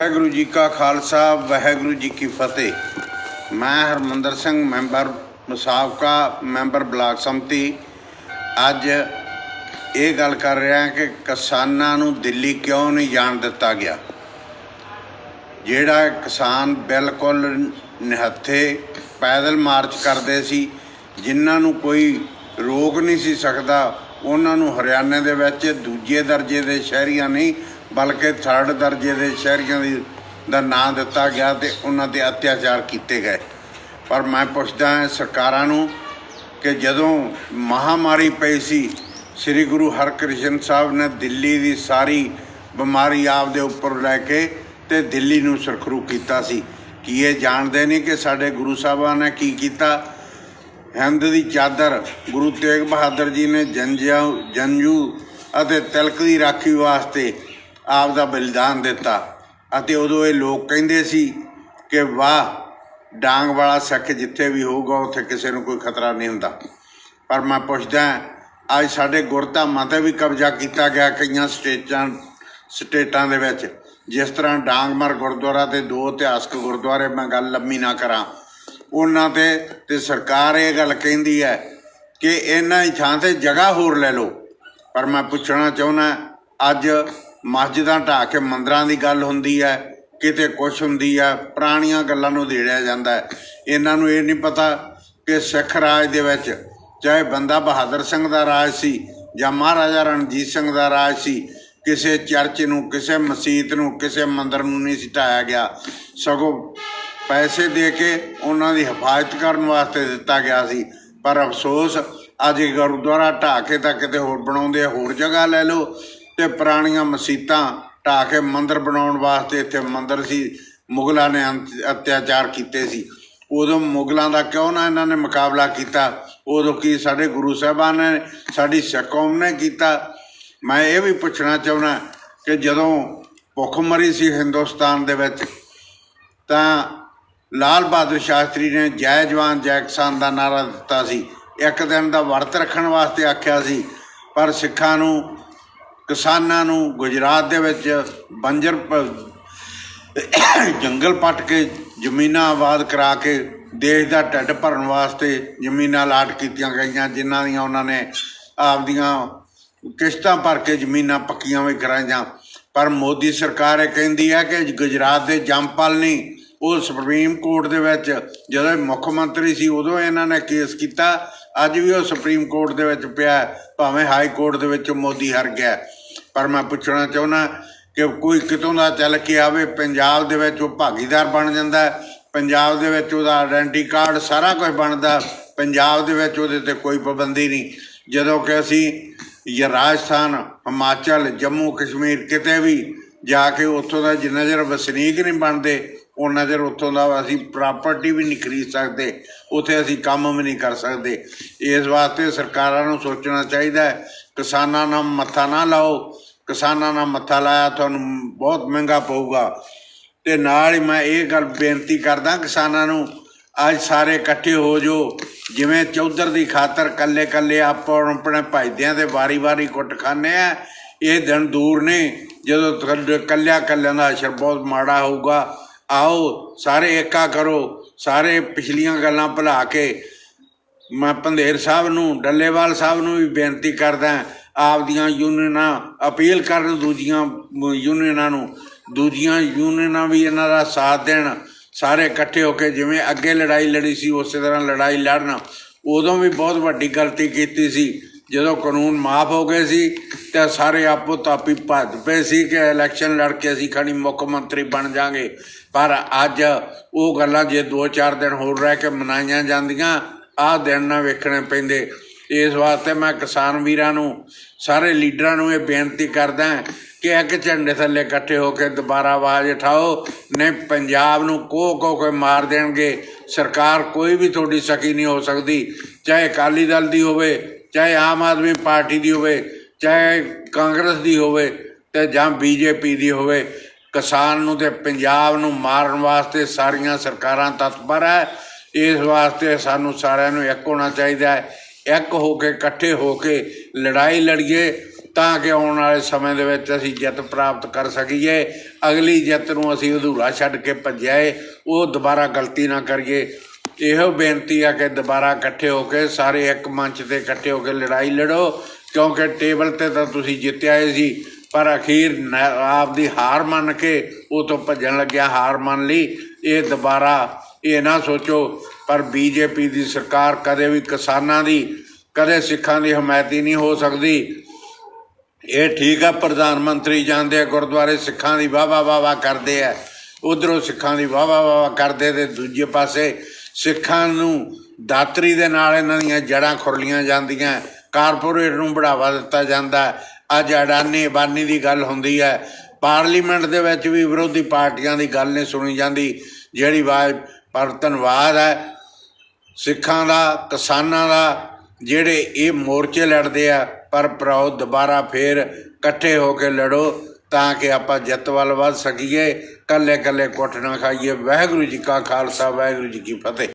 ਵਾਹਿਗੁਰੂ ਜੀ ਕਾ ਖਾਲਸਾ, ਵਾਹਿਗੁਰੂ ਜੀ ਕੀ ਫਤਿਹ। ਮੈਂ ਹਰਮੰਦਰ ਸਿੰਘ, ਮੈਂਬਰ ਸਾਬਕਾ ਮੈਂਬਰ ਬਲਾਕ ਸੰਮਤੀ। ਅੱਜ ਇਹ ਗੱਲ ਕਰ ਰਿਹਾ ਕਿ ਕਿਸਾਨਾਂ ਨੂੰ ਦਿੱਲੀ ਕਿਉਂ ਨਹੀਂ ਜਾਣ ਦਿੱਤਾ ਗਿਆ? ਜਿਹੜਾ ਕਿਸਾਨ ਬਿਲਕੁਲ ਨਿਹੱਥੇ ਪੈਦਲ ਮਾਰਚ ਕਰਦੇ ਸੀ, ਜਿਨ੍ਹਾਂ ਨੂੰ ਕੋਈ ਰੋਕ ਨਹੀਂ ਸੀ ਸਕਦਾ, ਉਹਨਾਂ ਨੂੰ ਹਰਿਆਣੇ ਦੇ ਵਿੱਚ ਦੂਜੇ ਦਰਜੇ ਦੇ ਸ਼ਹਿਰੀਆਂ ਨਹੀਂ ਬਲਕਿ ਥਰਡ ਦਰਜੇ ਦੇ ਸ਼ਹਿਰੀਆਂ ਦੀ ਦਾ ਨਾਂ ਦਿੱਤਾ ਗਿਆ ਤੇ ਉਹਨਾਂ ਤੇ ਅਤਿਆਚਾਰ ਕੀਤੇ ਗਏ। ਪਰ ਮੈਂ ਪੁੱਛਦਾ ਹਾਂ ਸਰਕਾਰਾਂ ਨੂੰ ਕਿ ਜਦੋਂ ਮਹਾਮਾਰੀ ਪਈ ਸੀ, ਸ੍ਰੀ ਗੁਰੂ ਹਰਕ੍ਰਿਸ਼ਨ ਸਾਹਿਬ ਨੇ ਦਿੱਲੀ ਦੀ ਸਾਰੀ ਬਿਮਾਰੀ ਆਪ ਦੇ ਉੱਪਰ ਲੈ ਕੇ ਤੇ ਦਿੱਲੀ ਨੂੰ ਸੁਰਖਰੂ ਕੀਤਾ ਸੀ। ਕੀ ਇਹ ਜਾਣਦੇ ਨਹੀਂ ਕਿ ਸਾਡੇ ਗੁਰੂ ਸਾਹਿਬਾਂ ਨੇ ਕੀ ਕੀਤਾ? ਹਿੰਦ ਦੀ ਚਾਦਰ ਗੁਰੂ ਤੇਗ ਬਹਾਦਰ ਜੀ ਨੇ ਜੰਜਿਆ ਜੰਜੂ ਅਤੇ ਤਿਲਕ ਦੀ ਰਾਖੀ ਵਾਸਤੇ ਆਪ ਦਾ ਬਲੀਦਾਨ ਦਿੱਤਾ ਅਤੇ ਉਦੋਂ ਇਹ ਲੋਕ ਕਹਿੰਦੇ ਸੀ ਕਿ ਵਾਹ, ਡਾਂਗ ਵਾਲਾ ਸਿੱਖ ਜਿੱਥੇ ਵੀ ਹੋਊਗਾ, ਉੱਥੇ ਕਿਸੇ ਨੂੰ ਕੋਈ ਖਤਰਾ ਨਹੀਂ ਹੁੰਦਾ। ਪਰ ਮੈਂ ਪੁੱਛਦਾ ਅੱਜ ਸਾਡੇ ਗੁਰਧਾਮਾਂ ਤੇ ਵੀ ਕਬਜ਼ਾ ਕੀਤਾ ਗਿਆ ਕਈਆਂ ਸਟੇਟਾਂ ਸਟੇਟਾਂ ਦੇ ਵਿੱਚ। ਜਿਸ ਤਰ੍ਹਾਂ ਡਾਂਗਮਰ ਗੁਰਦੁਆਰਾ ਤੇ ਦੋ ਇਤਿਹਾਸਕ ਗੁਰਦੁਆਰੇ ਮੈਂ ਗੱਲ ਲੰਮੀ ਨਾ ਕਰਾਂ। ਉਹਨਾਂ ਤੇ ਤੇ ਸਰਕਾਰ ਇਹ ਗੱਲ ਕਹਿੰਦੀ ਹੈ ਕਿ ਇਹਨਾਂ ਦੀ ਥਾਂ ਤੇ ਜਗ੍ਹਾ ਹੋਰ ਲੈ ਲਓ। ਪਰ ਮੈਂ ਪੁੱਛਣਾ ਚਾਹੁੰਦਾ, ਅੱਜ ਮਸਜਿਦਾਂ ਢਾਹ ਕੇ ਮੰਦਰਾਂ ਦੀ ਗੱਲ ਹੁੰਦੀ ਹੈ, ਕਿਤੇ ਕੁਛ ਹੁੰਦੀ ਹੈ, ਪੁਰਾਣੀਆਂ ਗੱਲਾਂ ਨੂੰ ਦੇੜਿਆ ਜਾਂਦਾ ਹੈ। ਇਹਨਾਂ ਨੂੰ ਇਹ ਨਹੀਂ ਪਤਾ ਕਿ ਸਿੱਖ ਰਾਜ ਦੇ ਵਿੱਚ ਚਾਹੇ ਬੰਦਾ ਬਹਾਦਰ ਸਿੰਘ ਦਾ ਰਾਜ ਸੀ ਜਾਂ ਮਹਾਰਾਜਾ ਰਣਜੀਤ ਸਿੰਘ ਦਾ ਰਾਜ ਸੀ, ਕਿਸੇ ਚਰਚ ਨੂੰ, ਕਿਸੇ ਮਸਜਿਦ ਨੂੰ, ਕਿਸੇ ਮੰਦਰ ਨੂੰ ਨਹੀਂ ਸੀ ਢਾਇਆ ਗਿਆ। ਸਗੋਂ ਪੈਸੇ ਦੇ ਕੇ ਉਹਨਾਂ ਦੀ ਹਿਫਾਜ਼ਤ ਕਰਨ ਵਾਸਤੇ ਦਿੱਤਾ ਗਿਆ ਸੀ। ਪਰ ਅਫਸੋਸ, ਅੱਜ ਗੁਰਦੁਆਰਾ ਢਾਹ ਕੇ ਤਾਂ ਕਿਤੇ ਹੋਰ ਬਣਾਉਂਦੇ ਆ, ਹੋਰ ਜਗ੍ਹਾ ਲੈ ਲਓ। ਤੇ ਪੁਰਾਣੀਆਂ ਮਸੀਤਾਂ ਢਾਹ ਕੇ ਮੰਦਰ ਬਣਾਉਣ ਵਾਸਤੇ ਇੱਥੇ ਮੰਦਰ ਸੀ, ਮੁਗਲਾਂ ਨੇ ਅੰਤ- ਅਤਿਆਚਾਰ ਕੀਤੇ ਸੀ। ਉਦੋਂ ਮੁਗਲਾਂ ਦਾ ਕਿਉਂ ਨਾ ਇਹਨਾਂ ਨੇ ਮੁਕਾਬਲਾ ਕੀਤਾ? ਉਦੋਂ ਕੀ ਸਾਡੇ ਗੁਰੂ ਸਾਹਿਬਾਨ ਨੇ, ਸਾਡੀ ਸਿੱਖ ਕੌਮ ਨੇ ਕੀਤਾ? ਮੈਂ ਇਹ ਵੀ ਪੁੱਛਣਾ ਚਾਹੁੰਦਾ ਕਿ ਜਦੋਂ ਭੁੱਖਮਰੀ ਸੀ ਹਿੰਦੁਸਤਾਨ ਦੇ ਵਿੱਚ, ਤਾਂ ਲਾਲ ਬਹਾਦਰ ਸ਼ਾਸਤਰੀ ਨੇ ਜੈ ਜਵਾਨ ਜੈ ਕਿਸਾਨ ਦਾ ਨਾਰਾ ਦਿੱਤਾ ਸੀ। ਇੱਕ ਦਿਨ ਦਾ ਵਰਤ ਰੱਖਣ ਵਾਸਤੇ ਆਖਿਆ ਸੀ, ਪਰ ਸਿੱਖਾਂ ਨੂੰ ਕਿਸਾਨਾਂ ਨੂੰ ਗੁਜਰਾਤ ਦੇ ਵਿੱਚ ਬੰਜਰ ਜੰਗਲ ਪੱਟ ਕੇ ਜ਼ਮੀਨਾਂ ਆਬਾਦ ਕਰਾ ਕੇ ਦੇਸ਼ ਦਾ ਢਿੱਡ ਭਰਨ ਵਾਸਤੇ ਜ਼ਮੀਨਾਂ ਲਾਟ ਕੀਤੀਆਂ ਗਈਆਂ, ਜਿਨ੍ਹਾਂ ਦੀਆਂ ਉਹਨਾਂ ਨੇ ਆਪਦੀਆਂ ਕਿਸ਼ਤਾਂ ਭਰ ਕੇ ਜ਼ਮੀਨਾਂ ਪੱਕੀਆਂ ਵੀ ਕਰਾਈਆਂ। ਪਰ ਮੋਦੀ ਸਰਕਾਰ ਇਹ ਕਹਿੰਦੀ ਹੈ ਕਿ ਗੁਜਰਾਤ ਦੇ ਜੰਪਲ ਨਹੀਂ ਉਹ ਸੁਪਰੀਮ ਕੋਰਟ ਦੇ ਵਿੱਚ ਜਦੋਂ ਇਹ ਮੁੱਖ ਮੰਤਰੀ ਸੀ, ਉਦੋਂ ਇਹਨਾਂ ਨੇ ਕੇਸ ਕੀਤਾ। ਅੱਜ ਵੀ ਉਹ ਸੁਪਰੀਮ ਕੋਰਟ ਦੇ ਵਿੱਚ ਪਿਆ, ਭਾਵੇਂ ਹਾਈ ਕੋਰਟ ਦੇ ਵਿੱਚ ਮੋਦੀ ਹਰ ਗਿਆ। ਪਰ ਮੈਂ ਪੁੱਛਣਾ ਚਾਹੁੰਦਾ ਕਿ ਕੋਈ ਕਿਤੋਂ ਦਾ ਚੱਲ ਕੇ ਆਵੇ, ਪੰਜਾਬ ਦੇ ਵਿੱਚ ਉਹ ਭਾਗੀਦਾਰ ਬਣ ਜਾਂਦਾ, ਪੰਜਾਬ ਦੇ ਵਿੱਚ ਉਹਦਾ ਆਇਡੈਂਟੀ ਕਾਰਡ ਸਾਰਾ ਕੁਝ ਬਣਦਾ, ਪੰਜਾਬ ਦੇ ਵਿੱਚ ਉਹਦੇ ਤੇ ਕੋਈ ਪਾਬੰਦੀ ਨਹੀਂ। ਜਦੋਂ ਕਿ ਅਸੀਂ ਜਾਂ ਰਾਜਸਥਾਨ, ਹਿਮਾਚਲ, ਜੰਮੂ, ਕਸ਼ਮੀਰ ਕਿਤੇ ਵੀ ਜਾ ਕੇ ਉੱਥੋਂ ਦਾ ਜਿੰਨਾ ਚਿਰ ਵਸਨੀਕ ਨਹੀਂ ਬਣਦੇ ਉਹਨਾਂ ਚਿਰ ਉੱਥੋਂ ਦਾ ਅਸੀਂ ਪ੍ਰਾਪਰਟੀ ਵੀ ਨਹੀਂ ਖਰੀਦ ਸਕਦੇ, ਉੱਥੇ ਅਸੀਂ ਕੰਮ ਵੀ ਨਹੀਂ ਕਰ ਸਕਦੇ। ਇਸ ਵਾਸਤੇ ਸਰਕਾਰਾਂ ਨੂੰ ਸੋਚਣਾ ਚਾਹੀਦਾ ਹੈ, ਕਿਸਾਨਾਂ ਨਾਲ ਮੱਥਾ ਨਾ ਲਾਓ। ਕਿਸਾਨਾਂ ਨਾਲ ਮੱਥਾ ਲਾਇਆ ਤੁਹਾਨੂੰ ਬਹੁਤ ਮਹਿੰਗਾ ਪਊਗਾ। ਤੇ ਨਾਲ ਹੀ ਮੈਂ ਇਹ ਗੱਲ ਬੇਨਤੀ ਕਰਦਾ ਕਿਸਾਨਾਂ ਨੂੰ, ਅੱਜ ਸਾਰੇ ਇਕੱਠੇ ਹੋ ਜੋ ਜਿਵੇਂ ਚੌਧਰ ਦੀ ਖਾਤਰ ਕੱਲੇ ਕੱਲੇ ਆਪਾਂ ਆਪਣੇ ਭਾਈਦਿਆਂ ਦੇ ਵਾਰੀ-ਵਾਰੀ ਕੁੱਟ ਖਾਂਦੇ ਆ, ਇਹ ਦਿਨ ਦੂਰ ਨੇ, ਜਦੋਂ ਤੁਹਾਡੇ ਕੱਲਿਆਂ ਕੱਲਿਆਂ ਦਾ ਅਸਰ ਬਹੁਤ ਮਾੜਾ ਹੋਊਗਾ। ਆਓ, ਸਾਰੇ ਏਕਾ ਕਰੋ, ਸਾਰੇ ਪਿਛਲੀਆਂ ਗੱਲਾਂ ਭੁਲਾ ਕੇ ਮੈਂ ਪੰਧੇਰ ਸਾਹਿਬ ਨੂੰ, ਡੱਲੇਵਾਲ ਸਾਹਿਬ ਨੂੰ ਵੀ ਬੇਨਤੀ ਕਰਦਾ ਆਪਦੀਆਂ ਯੂਨੀਅਨਾਂ ਅਪੀਲ ਕਰਨ ਦੂਜੀਆਂ ਯੂਨੀਅਨਾਂ ਨੂੰ। ਦੂਜੀਆਂ ਯੂਨੀਅਨਾਂ ਵੀ ਇਹਨਾਂ ਦਾ ਸਾਥ ਦੇਣ, ਸਾਰੇ ਇਕੱਠੇ ਹੋ ਕੇ ਜਿਵੇਂ ਅੱਗੇ ਲੜਾਈ ਲੜੀ ਸੀ, ਉਸੇ ਤਰ੍ਹਾਂ ਲੜਾਈ ਲੜਨ। ਉਦੋਂ ਵੀ ਬਹੁਤ ਵੱਡੀ ਗਲਤੀ ਕੀਤੀ ਸੀ। ਜਦੋਂ ਕਾਨੂੰਨ ਮਾਫ ਹੋ ਗਏ ਸੀ, ਤੇ ਸਾਰੇ ਆਪੋ ਤਾਪੀ ਭੱਜ ਪਏ ਸੀ ਕਿ ਇਲੈਕਸ਼ਨ ਲੜ ਕੇ ਅਸੀਂ ਖਣੀ ਮੁੱਖ ਮੰਤਰੀ ਬਣ ਜਾਾਂਗੇ ਪਰ ਅੱਜ ਉਹ ਗੱਲਾਂ ਜੇ 2-4 ਦਿਨ ਹੋਰ ਰਹਿ ਕੇ ਮਨਾਈਆਂ ਜਾਂਦੀਆਂ, ਆਹ ਦਿਨ ਨਾ ਵੇਖਣੇ ਪੈਂਦੇ। ਇਸ ਵਾਸਤੇ ਮੈਂ ਕਿਸਾਨ ਵੀਰਾਂ ਨੂੰ, ਸਾਰੇ ਲੀਡਰਾਂ ਨੂੰ ਇਹ ਬੇਨਤੀ ਕਰਦਾ ਕਿ ਇੱਕ ਝੰਡੇ ਥੱਲੇ ਇਕੱਠੇ ਹੋ ਕੇ ਦੁਬਾਰਾ ਆਵਾਜ਼ ਉਠਾਓ। ਨਹੀਂ, ਪੰਜਾਬ ਨੂੰ ਕੋ ਕੋ ਕੇ ਮਾਰ ਦੇਣਗੇ। ਸਰਕਾਰ ਕੋਈ ਵੀ ਤੁਹਾਡੀ ਸਕੀ ਨਹੀਂ ਹੋ ਸਕਦੀ। ਚਾਹੇ ਅਕਾਲੀ ਦਲ ਦੀ ਹੋਵੇ ਚਾਹੇ ਆਮ ਆਦਮੀ ਪਾਰਟੀ ਦੀ ਹੋਵੇ, ਚਾਹੇ ਕਾਂਗਰਸ ਦੀ ਹੋਵੇ ਤੇ ਜਾਂ ਬੀਜੇਪੀ ਦੀ ਹੋਵੇ, ਕਿਸਾਨ ਨੂੰ ਤੇ ਪੰਜਾਬ ਨੂੰ ਮਾਰਨ ਵਾਸਤੇ ਸਾਰੀਆਂ ਸਰਕਾਰਾਂ ਤਤਪਰ ਹੈ। ਇਸ ਵਾਸਤੇ ਸਾਨੂੰ ਸਾਰਿਆਂ ਨੂੰ ਇੱਕ ਹੋਣਾ ਚਾਹੀਦਾ ਹੈ। ਇੱਕ ਹੋ ਕੇ ਇਕੱਠੇ ਹੋ ਕੇ ਲੜਾਈ ਲੜੀਏ ਤਾਂ ਕਿ ਆਉਣ ਵਾਲੇ ਸਮੇਂ ਦੇ ਵਿੱਚ ਅਸੀਂ ਜਿੱਤ ਪ੍ਰਾਪਤ ਕਰ ਸਕੀਏ। ਅਗਲੀ ਜਿੱਤ ਨੂੰ ਅਸੀਂ ਅਧੂਰਾ ਛੱਡ ਕੇ ਭੱਜਿਆਏ ਉਹ ਦੁਬਾਰਾ ਗਲਤੀ ਨਾ ਕਰੀਏ। ਇਹੋ ਬੇਨਤੀ ਆ ਕਿ ਦੁਬਾਰਾ ਇਕੱਠੇ ਹੋ ਕੇ ਸਾਰੇ ਇੱਕ ਮੰਚ ਤੇ ਇਕੱਠੇ ਹੋ ਕੇ ਲੜਾਈ ਲੜੋ, ਕਿਉਂਕਿ ਟੇਬਲ ਤੇ ਤਾਂ ਤੁਸੀਂ ਜਿੱਤਿਆ ਹੀ ਸੀ, ਪਰ ਅਖੀਰ ਨ- ਆਪਦੀ ਹਾਰ ਮੰਨ ਕੇ ਉਹ ਤੋਂ ਭੱਜਣ ਲੱਗਿਆ ਹਾਰ ਮੰਨ ਲਈ। ਇਹ ਦੁਬਾਰਾ ਇਹ ਨਾ ਸੋਚੋ, ਪਰ ਬੀਜੇਪੀ ਦੀ ਸਰਕਾਰ ਕਦੇ ਵੀ ਕਿਸਾਨਾਂ ਦੀ, ਕਦੇ ਸਿੱਖਾਂ ਦੀ ਹਮਾਇਤੀ ਨਹੀਂ ਹੋ ਸਕਦੀ। ਇਹ ਠੀਕ ਆ, ਪ੍ਰਧਾਨ ਮੰਤਰੀ ਜਾਂਦੇ ਆ ਗੁਰਦੁਆਰੇ, ਸਿੱਖਾਂ ਦੀ ਵਾਹ ਵਾਹ ਵਾਹ ਕਰਦੇ ਆ। ਉਧਰੋਂ ਸਿੱਖਾਂ ਦੀ ਵਾਹ ਵਾਹ ਵਾਹ ਕਰਦੇ ਤੇ ਦੂਜੇ ਪਾਸੇ ਸਿੱਖਾਂ ਨੂੰ ਦਾਤਰੀ ਦੇ ਨਾਲ ਇਹਨਾਂ ਦੀਆਂ ਜੜਾਂ ਖੁਰਲੀਆਂ ਜਾਂਦੀਆਂ, ਕਾਰਪੋਰੇਟ ਨੂੰ ਬੜਾਵਾ ਦਿੱਤਾ ਜਾਂਦਾ ਅੱਜ ਅਡਾਨੀ ਬਾਨੀ ਦੀ ਗੱਲ ਹੁੰਦੀ ਹੈ। ਪਾਰਲੀਮੈਂਟ ਦੇ ਵਿੱਚ ਵੀ ਵਿਰੋਧੀ ਪਾਰਟੀਆਂ ਦੀ ਗੱਲ ਨਹੀਂ ਸੁਣੀ ਜਾਂਦੀ, ਜਿਹੜੀ ਆਵਾਜ਼ ਪਰ ਧੰਨਵਾਦ ਹੈ। ਸਿੱਖਾਂ ਦਾ, ਕਿਸਾਨਾਂ ਦਾ, ਜਿਹੜੇ ਇਹ ਮੋਰਚੇ ਲੜਦੇ ਆ, ਪਰ ਭਰਾਓ, ਦੁਬਾਰਾ ਫੇਰ ਇਕੱਠੇ ਹੋ ਕੇ ਲੜੋ। ਤਾਂ ਕਿ ਆਪਾਂ ਜਿੱਤ ਵੱਲ ਵੱਧ ਸਕੀਏ। ਇਕੱਲੇ ਇਕੱਲੇ ਕੁੱਟ ਨਾ ਖਾਈਏ। ਵਾਹਿਗੁਰੂ ਜੀ ਕਾ ਖਾਲਸਾ, ਵਾਹਿਗੁਰੂ ਜੀ ਕੀ ਫਤਿਹ।